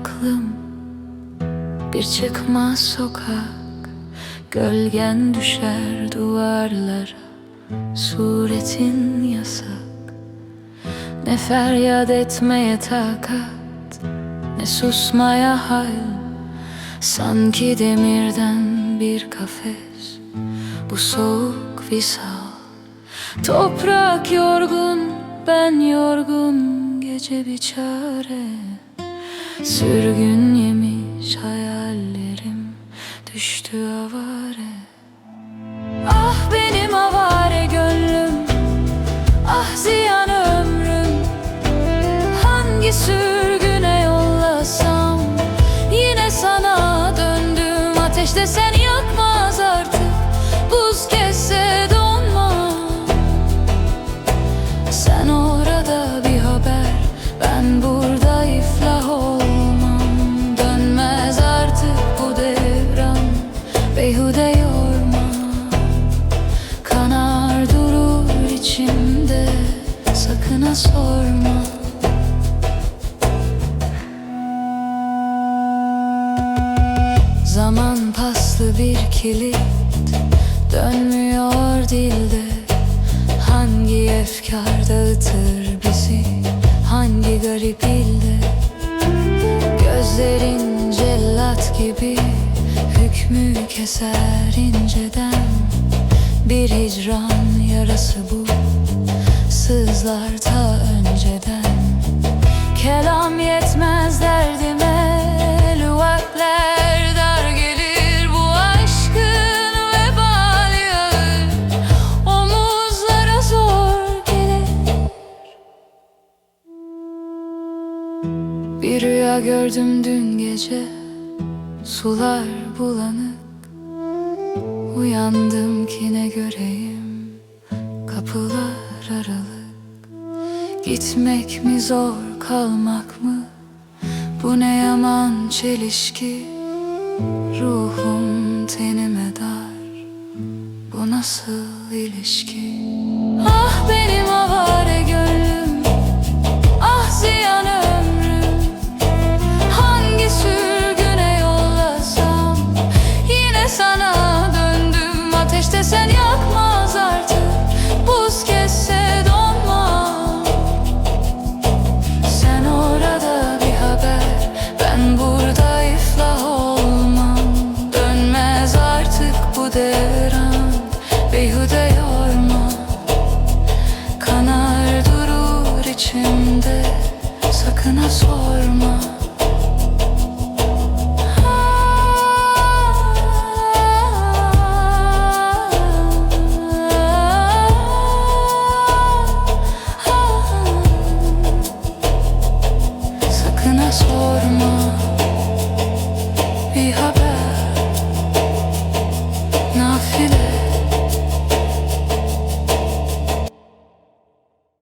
aklım Bir çıkmaz sokak. Gölgen düşer duvarlara Suretin yasak. Ne feryat etmeye takat Ne susmaya hal. Sanki demirden bir kafes Bu soğuk visal. Toprak yorgun Ben yorgun Gece bir çare Sürgün yemiş hayallerim Düştü avare. Ah benim avare gönlüm Ah ziyan ömrüm. Hangi sürgüne yollasam Yine sana döndüm. Ateşte sen Zaman paslı bir kilit Dönmüyor dilde. Hangi efkar dağıtır bizi Hangi garip Gözlerin cellat gibi Hükmü keser inceden. Bir hicran yarası bu Sızlar ta önceden. Kelam yetmez derdime Lüvatler dar gelir bu aşkın vebali. Ağır Omuzlara zor gelir. Bir rüya gördüm dün gece Sular bulanık. Uyandım ki ne göreyim Kapılar aralık Gitmek mi zor kalmak mı? Bu ne yaman çelişki? Ruhum tenime dar. Bu nasıl ilişki Beyhude yorma Kanar durur içimde. Sakın ha